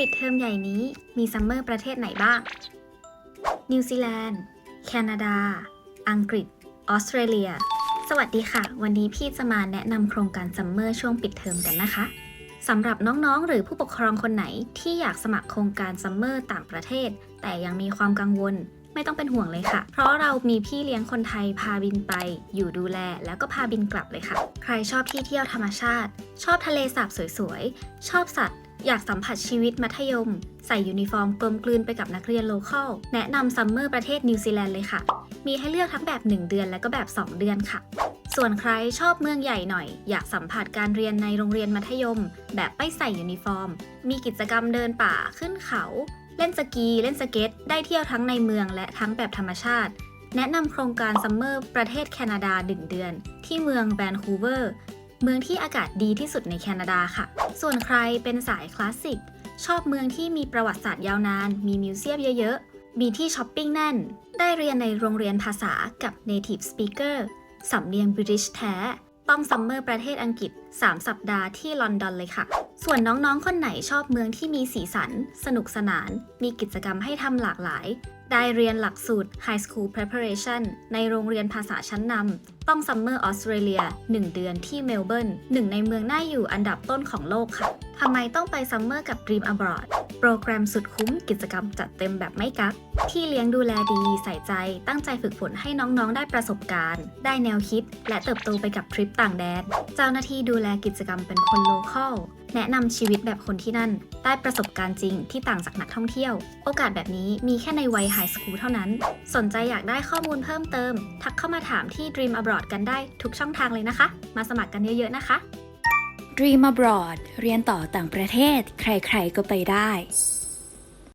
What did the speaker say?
ปิดเทอมใหญ่นี้มีซัมเมอร์ประเทศไหนบ้าง นิวซีแลนด์ แคนาดา อังกฤษ ออสเตรเลีย สวัสดีค่ะ วันนี้พี่จะมาแนะนำโครงการซัมเมอร์ช่วงปิดเทอมกันนะคะสำหรับน้องๆ หรือผู้ปกครองคนไหนที่อยากสมัครโครงการซัมเมอร์ต่างประเทศ แต่ยังมีความกังวลไม่ต้องเป็นห่วงเลยค่ะ เพราะเรามีพี่เลี้ยงคนไทยพาบินไป อยู่ดูแล แล้วก็พาบินกลับเลยค่ะ ใครชอบที่เที่ยวธรรมชาติ ชอบทะเลสาบสวยๆ ชอบสัตว์ อยากสัมผัสชีวิตมัธยม ใส่ยูนิฟอร์มกลมกลืนไปกับนักเรียนโลเคอลแนะนำซัมเมอร์ประเทศนิวซีแลนด์เลยค่ะ มีให้เลือกทั้งแบบ 1 เดือนและก็แบบ 2 เดือนค่ะ ส่วนใครชอบเมืองใหญ่หน่อย อยากสัมผัสการเรียนในโรงเรียนมัธยม แบบไม่ใส่ยูนิฟอร์ม มีกิจกรรมเดินป่าขึ้นเขา เล่นสกี เล่นสเก็ต ได้เที่ยวทั้งในเมืองและทั้งแบบธรรมชาติแนะนำโครงการซัมเมอร์ประเทศแคนาดา 1 เดือน ที่เมืองแวนคูเวอร์ เมืองที่อากาศดีที่สุดในแคนาดาค่ะ ส่วนใครเป็นสายคลาสสิก ชอบเมืองที่มีประวัติศาสตร์ยาวนาน มีมิวเซียมเยอะๆ มีที่ช้อปปิ้งแน่น ได้เรียนในโรงเรียนภาษากับ Native Speaker สำเนียงบริ t ิชแท้ ต้องซัมเมอร์ประเทศอังกฤษ 3 สัปดาห์ที่ลอนดอนเลยค่ะ ส่วนน้องๆ คนไหนชอบเมืองที่มีสีสัน สนุกสนาน มีกิจกรรมให้ทำหลากหลาย ได้เรียนหลักสูตร High School Preparation ในโรงเรียนภาษาชั้นนำต้องซัมเมอร์ออสเตรเลีย1 เดือนที่เมลเบิร์นหนึ่งในเมืองน่าอยู่อันดับต้นของโลกค่ะทำไมต้องไปซัมเมอร์กับ Dream Abroad โปรแกรมสุดคุ้มกิจกรรมจัดเต็มแบบไม่กัก ที่เลี้ยงดูแลดีใส่ใจตั้งใจฝึกฝนให้น้องๆ ได้ประสบการณ์ ได้แนวคิด และเติบโตไปกับทริปต่างแดน เจ้าหน้าที่ดูแลกิจกรรมเป็นคนโลคอล แนะนำชีวิตแบบคนที่นั่น ได้ประสบการณ์จริงที่ต่างจากนักท่องเที่ยว โอกาสแบบนี้มีแค่ในวัยไฮสคูลเท่านั้น สนใจอยากได้ข้อมูลเพิ่มเติม ทักเข้ามาถามที่ Dream Abroad กันได้ทุกช่องทางเลยนะคะ มาสมัครกันเยอะๆนะคะ Dream Abroad เรียนต่อต่างประเทศ ใครๆก็ไปได้